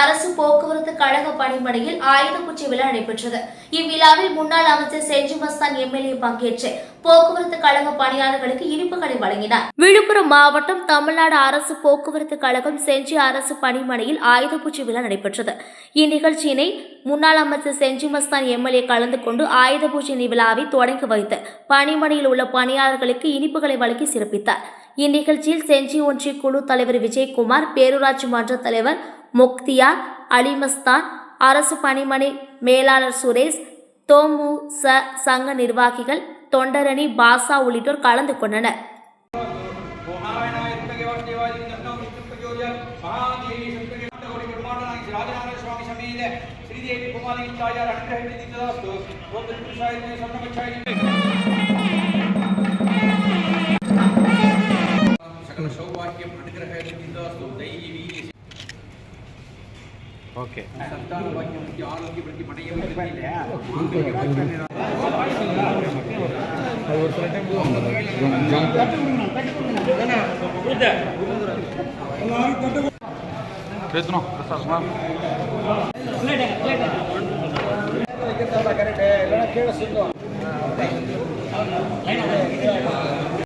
அரசு போக்குவரத்து கழக பணிமனையில் ஆயுத விழா நடைபெற்றது. இவ்விழாவில் முன்னாள் அமைச்சர் செஞ்சி மஸ்தான் எம்எல்ஏ பங்கேற்று போக்குவரத்து கழக பணியாளர்களுக்கு இனிப்புகளை வழங்கினார். விழுப்புரம் மாவட்டம் தமிழ்நாடு அரசு போக்குவரத்து கழகம் செஞ்சி அரசு பணிமனையில் ஆயுத விழா நடைபெற்றது. இந்நிகழ்ச்சியினை முன்னாள் அமைச்சர் செஞ்சி மஸ்தான் எம்எல்ஏ கலந்து கொண்டு ஆயுத பூஜை விழாவை தொடங்கி வைத்து பணிமனையில் உள்ள பணியாளர்களுக்கு இனிப்புகளை வழங்கி சிறப்பித்தார். இந்நிகழ்ச்சியில் செஞ்சி ஒன்றிய குழு தலைவர் விஜயகுமார் பேரூராட்சி மன்ற தலைவர் முக்தியார் அலிமஸ்தான் அரசு பணிமனை மேலாளர் சுரேஷ் தோமு ச சங்க நிர்வாகிகள் தொண்டரணி பாசா உள்ளிட்டோர் கலந்து கொண்டனர். ஓம் நாராயணாய வித்மகே ಓಕೆ ஓகே. பேசணும். கரெக்ட். இல்லைன்னா கீழே சொல்லுவோம்